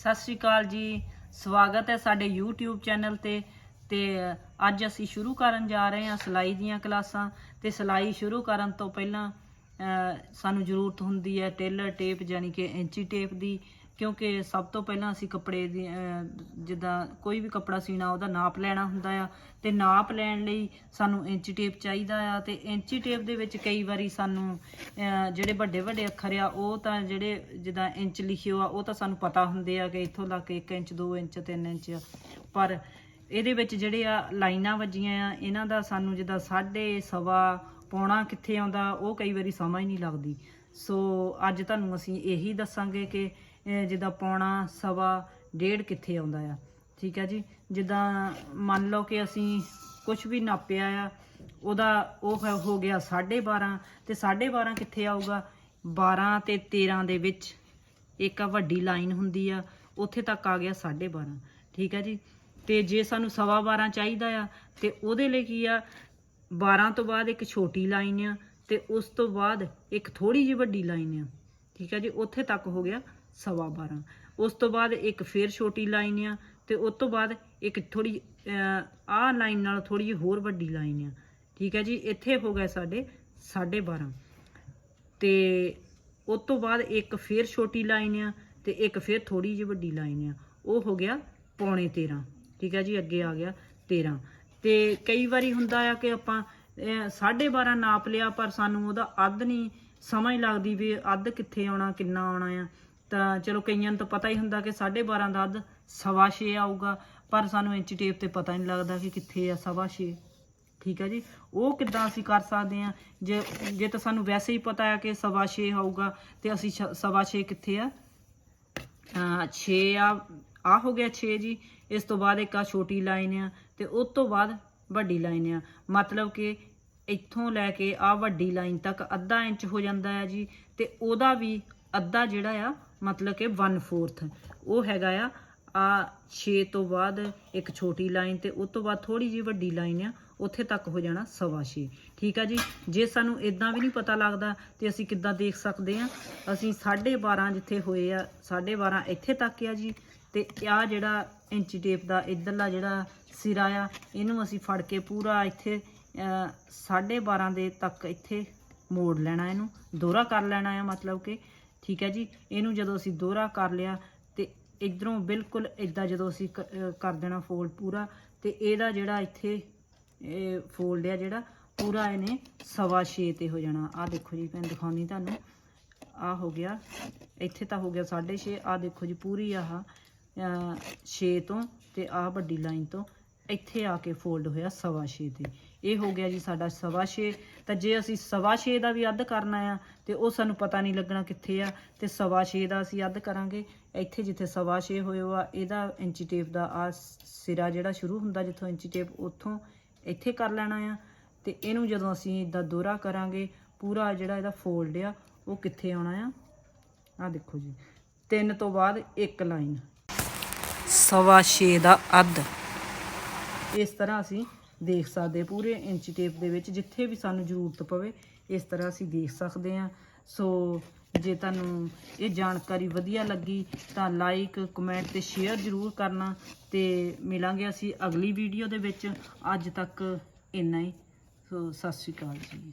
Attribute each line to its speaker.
Speaker 1: ਸਤਿ ਸ਼੍ਰੀ ਅਕਾਲ ਜੀ। ਸਵਾਗਤ ਹੈ ਸਾਡੇ YouTube ਚੈਨਲ ਤੇ ਤੇ ਅੱਜ ਅਸੀਂ ਸ਼ੁਰੂ ਕਰਨ ਜਾ ਰਹੇ ਹਾਂ ਸਿਲਾਈ ਦੀਆਂ ਕਲਾਸਾਂ ਤੇ ਸਿਲਾਈ ਸ਼ੁਰੂ ਕਰਨ ਤੋਂ ਪਹਿਲਾਂ ਸਾਨੂੰ ਜ਼ਰੂਰਤ ਹੁੰਦੀ ਹੈ ਟੇਲਰ ਟੇਪ ਯਾਨੀ ਕਿ ਇੰਚੀ ਟੇਪ ਦੀ ਕਿਉਂਕਿ ਸਭ ਤੋਂ ਪਹਿਲਾਂ ਅਸੀਂ ਕੱਪੜੇ ਦੀ ਜਿੱਦਾਂ ਕੋਈ ਵੀ ਕੱਪੜਾ ਸੀਣਾ, ਉਹਦਾ ਨਾਪ ਲੈਣਾ ਹੁੰਦਾ ਆ। ਤੇ ਨਾਪ ਲੈਣ ਲਈ ਸਾਨੂੰ ਇੰਚੀ ਟੇਪ ਚਾਹੀਦਾ ਆ। ਤੇ ਇੰਚੀ ਟੇਪ ਦੇ ਵਿੱਚ ਕਈ ਵਾਰੀ ਸਾਨੂੰ ਜਿਹੜੇ ਵੱਡੇ ਵੱਡੇ ਅੱਖਰ ਆ, ਉਹ ਤਾਂ ਜਿਹੜੇ ਜਿੱਦਾਂ ਇੰਚ ਲਿਖਿਓ ਆ, ਉਹ ਤਾਂ ਸਾਨੂੰ ਪਤਾ ਹੁੰਦੇ ਆ ਕਿ ਇੱਥੋਂ ਲੱਗ ਕੇ 1 ਇੰਚ 2 ਇੰਚ 3 ਇੰਚ ਪਰ ਇਹਦੇ ਵਿੱਚ ਜਿਹੜੇ ਆ ਲਾਈਨਾਂ ਵੱਜੀਆਂ ਆ, ਇਹਨਾਂ ਦਾ ਸਾਨੂੰ ਜਿੱਦਾਂ ਸਾਢੇ ਸਵਾ ਪੌਣਾ ਕਿੱਥੇ ਆਉਂਦਾ, ਉਹ ਕਈ ਵਾਰੀ ਸਮਝ ਨਹੀਂ ਲੱਗਦੀ। ਸੋ ਅੱਜ ਤੁਹਾਨੂੰ ਅਸੀਂ ਇਹੀ ਦੱਸਾਂਗੇ ਕਿ ਜਿੱਦਾਂ ਪੌਣਾ ਸਵਾ ਡੇਢ ਕਿੱਥੇ ਆਉਂਦਾ ਆ। ਠੀਕ ਹੈ ਜੀ? ਜਿੱਦਾਂ ਮੰਨ ਲਓ ਕਿ ਅਸੀਂ ਕੁਝ ਵੀ ਨਾਪਿਆ ਆ, ਉਹਦਾ ਉਹ ਹੈ- ਹੋ ਗਿਆ 12.5 ਤੇ 12.5 ਕਿੱਥੇ ਆਊਗਾ? 12 ਤੇ 13 ਦੇ ਵਿੱਚ ਇੱਕ ਵੱਡੀ ਲਾਈਨ ਹੁੰਦੀ ਆ, ਉੱਥੇ ਤੱਕ ਆ ਗਿਆ 12.5 ਠੀਕ ਹੈ ਜੀ? ਤੇ ਜੇ ਸਾਨੂੰ ਸਵਾ 12 ਚਾਹੀਦਾ ਆ, ਤੇ ਉਹਦੇ ਲਈ ਕੀ ਆ? 12 ਤੋਂ ਬਾਅਦ ਇੱਕ ਛੋਟੀ ਲਾਈਨ ਆ ਤੇ ਉਸ ਤੋਂ ਬਾਅਦ ਇੱਕ ਥੋੜੀ ਜਿਹੀ ਵੱਡੀ ਲਾਈਨ ਆ, ਠੀਕ ਹੈ ਜੀ, ਉੱਥੇ ਤੱਕ ਹੋ ਗਿਆ ਸਵਾ 12 ਉਸ ਤੋਂ ਬਾਅਦ ਇੱਕ ਫੇਰ ਛੋਟੀ ਲਾਈਨ ਆ ਤੇ ਉਸ ਤੋਂ ਬਾਅਦ ਇੱਕ ਥੋੜੀ ਆਹ ਲਾਈਨ ਨਾਲ ਥੋੜੀ ਜਿਹੀ ਹੋਰ ਵੱਡੀ ਲਾਈਨ ਆ, ਠੀਕ ਹੈ ਜੀ, ਇੱਥੇ ਹੋ ਗਿਆ ਸਾਡੇ 12.5 ਤੇ ਉਸ ਤੋਂ ਬਾਅਦ ਇੱਕ ਫੇਰ ਛੋਟੀ ਲਾਈਨ ਆ ਤੇ ਇੱਕ ਫੇਰ ਥੋੜੀ ਜਿਹੀ ਵੱਡੀ ਲਾਈਨ ਆ, ਉਹ ਹੋ ਗਿਆ ਪੌਣੇ 13 ਠੀਕ ਹੈ ਜੀ, ਅੱਗੇ ਆ ਗਿਆ 13 ਤੇ ਕਈ ਵਾਰੀ ਹੁੰਦਾ ਆ ਕਿ ਆਪਾਂ ਅਹ, ਸਾਢੇ 12 ਨਾਪ ਲਿਆ ਪਰ ਸਾਨੂੰ ਉਹਦਾ ਅੱਧ ਨਹੀਂ ਸਮਝ ਲੱਗਦੀ ਵੀ ਅੱਧ ਕਿੱਥੇ ਆਉਣਾ ਕਿੰਨਾ ਆਉਣਾ ਆ। ਤਾਂ ਚਲੋ ਕਈਆਂ ਨੂੰ ਤਾਂ ਪਤਾ ਹੀ ਹੁੰਦਾ ਕਿ 12.5 ਦਾ ਅੱਧ ਸਵਾ ਛੇ ਆਊਗਾ ਪਰ ਸਾਨੂੰ ਇੰਚ ਟੇਪ ਤੇ ਪਤਾ ਨਹੀਂ ਲੱਗਦਾ ਕਿ ਕਿੱਥੇ ਆ ਸਵਾ ਛੇ। ਠੀਕ ਹੈ ਜੀ? ਉਹ ਕਿੱਦਾਂ ਅਸੀਂ ਕਰ ਸਕਦੇ ਆ? ਜੇ ਜੇ ਤਾਂ ਸਾਨੂੰ ਵੈਸੇ ਹੀ ਪਤਾ ਹੈ ਕਿ ਸਵਾ ਛੇ ਆਊਗਾ ਤੇ ਅਸੀਂ ਛ- ਸਵਾ ਛੇ ਕਿੱਥੇ ਆ? ਅਹ ਛੇ ਆ ਆ ਹੋ ਗਿਆ 6 ਜੀ। ਇਸ ਤੋਂ ਬਾਅਦ ਇੱਕ ਆ ਛੋਟੀ ਲਾਈਨ ਆ ਤੇ ਉਸ ਤੋਂ ਬਾਅਦ ਵੱਡੀ ਲਾਈਨ ਆ। ਮਤਲਬ ਕਿ ਇੱਥੋਂ ਲੈ ਕੇ ਆ ਵੱਡੀ ਲਾਈਨ ਤੱਕ ਅੱਧਾ ਇੰਚ ਹੋ ਜਾਂਦਾ ਹੈ ਜੀ ਤੇ ਉਹਦਾ ਵੀ ਅੱਧਾ ਜਿਹੜਾ ਆ, ਮਤਲਬ ਕਿ 1/4 ਉਹ ਹੈਗਾ ਆ ਆ 6 ਤੋਂ ਬਾਅਦ ਇੱਕ ਛੋਟੀ ਲਾਈਨ ਤੇ ਉਸ ਤੋਂ ਬਾਅਦ ਥੋੜੀ ਜਿਹੀ ਵੱਡੀ ਲਾਈਨ ਆ, ਉੱਥੇ ਤੱਕ ਹੋ ਜਾਣਾ ਸਵਾ ਛੇ। ਠੀਕ ਆ ਜੀ? ਜੇ ਸਾਨੂੰ ਇਦਾਂ ਵੀ ਨਹੀਂ ਪਤਾ ਲੱਗਦਾ ਤੇ ਅਸੀਂ ਕਿੱਦਾਂ ਦੇਖ ਸਕਦੇ ਆ, ਅਸੀਂ 12.5 ਜਿੱਥੇ ਹੋਏ ਆ 12.5 ਇੱਥੇ ਤੱਕ ਆ ਜੀ। ਤੇ ਆ ਜਿਹੜਾ ਇੰਚੀ ਟੇਪ ਦਾ ਇਧਰਲਾ ਜਿਹੜਾ ਸਿਰਾ ਆ, ਇਹਨੂੰ ਅਸੀਂ ਫੜ ਕੇ ਪੂਰਾ ਇੱਥੇ ਅਹ, 12.5 ਦੇ ਤੱਕ ਇੱਥੇ ਮੋੜ ਲੈਣਾ ਇਹਨੂੰ ਦੋਹਰਾ ਕਰ ਲੈਣਾ ਆ ਮਤਲਬ ਕਿ ਠੀਕ ਹੈ ਜੀ? ਇਹਨੂੰ ਜਦੋਂ ਅਸੀਂ ਦੋਹਰਾ ਕਰ ਲਿਆ ਤੇ ਇਧਰੋਂ ਬਿਲਕੁਲ ਇਦਾਂ ਜਦੋਂ ਅਸੀਂ ਕਰ ਦੇਣਾ ਫੋਲਡ ਪੂਰਾ ਤੇ ਇਹਦਾ ਜਿਹੜਾ ਇੱਥੇ ਇਹ ਫੋਲਡ ਆ ਜਿਹੜਾ ਪੂਰਾ ਇਹਨੇ ਸਵਾ ਛੇ ਤੇ ਹੋ ਜਾਣਾ। ਆ ਦੇਖੋ ਜੀ ਮੈਂ ਦਿਖਾਉਂਦੀ ਤੁਹਾਨੂੰ। ਆ ਹੋ ਗਿਆ ਇੱਥੇ ਤਾਂ ਹੋ ਗਿਆ 6.5 ਆ ਦੇਖੋ ਜੀ ਪੂਰੀ ਆਹ 6 ਤੋਂ ਤੇ ਆ ਵੱਡੀ ਲਾਈਨ ਤੋਂ ਇੱਥੇ ਆ ਕੇ ਫੋਲਡ ਹੋਇਆ ਸਵਾ ਛੇ ਤੇ। ਇਹ ਹੋ ਗਿਆ ਜੀ ਸਾਡਾ ਸਵਾ ਛੇ। ਤਾਂ ਜੇ ਅਸੀਂ ਸਵਾ ਛੇ ਦਾ ਵੀ ਅੱਧ ਕਰਨਾ ਆ, ਤੇ ਉਹ ਸਾਨੂੰ ਪਤਾ ਨਹੀਂ ਲੱਗਣਾ ਕਿੱਥੇ ਆ, ਤੇ ਸਵਾ ਛੇ ਦਾ ਅਸੀਂ ਅੱਧ ਕਰਾਂਗੇ। ਇੱਥੇ ਜਿੱਥੇ ਸਵਾ ਛੇ ਹੋਇਆ ਆ ਇਹਦਾ ਇੰਚੀ ਟੇਪ ਦਾ ਆ ਸਿਰਾ ਜਿਹੜਾ ਸ਼ੁਰੂ ਹੁੰਦਾ, ਜਿੱਥੋਂ ਇੰਚੀ ਟੇਪ ਉੱਥੋਂ ਇੱਥੇ ਕਰ ਲੈਣਾ ਆ। ਤੇ ਇਹਨੂੰ ਜਦੋਂ ਅਸੀਂ ਇਦਾਂ ਦੋਹਰਾ ਕਰਾਂਗੇ, ਪੂਰਾ ਜਿਹੜਾ ਇਹਦਾ ਫੋਲਡ ਆ, ਉਹ ਕਿੱਥੇ ਆਉਣਾ ਆ? ਆ ਦੇਖੋ ਜੀ। ਤਿੰਨ ਤੋਂ ਬਾਅਦ ਇੱਕ ਲਾਈਨ ਸਵਾ ਛੇ ਦਾ ਅੱਧ। ਇਸ ਤਰ੍ਹਾਂ ਅਸੀਂ ਦੇਖ ਸਕਦੇ ਪੂਰੇ ਇੰਚ ਟੇਪ ਦੇ ਵਿੱਚ, ਜਿੱਥੇ ਵੀ ਸਾਨੂੰ ਜ਼ਰੂਰਤ ਪਵੇ, ਇਸ ਤਰ੍ਹਾਂ ਅਸੀਂ ਦੇਖ ਸਕਦੇ ਹਾਂ। ਸੋ ਜੇ ਤੁਹਾਨੂੰ ਇਹ ਜਾਣਕਾਰੀ ਵਧੀਆ ਲੱਗੀ ਤਾਂ ਲਾਈਕ ਕਮੈਂਟ ਤੇ ਸ਼ੇਅਰ ਜ਼ਰੂਰ ਕਰਨਾ ਤੇ ਮਿਲਾਂਗੇ ਅਸੀਂ ਅਗਲੀ ਵੀਡੀਓ ਦੇ ਵਿੱਚ। ਅੱਜ ਤੱਕ ਇੰਨਾ ਹੀ। ਸੋ ਸਤਿ ਸ਼੍ਰੀ ਅਕਾਲ ਜੀ।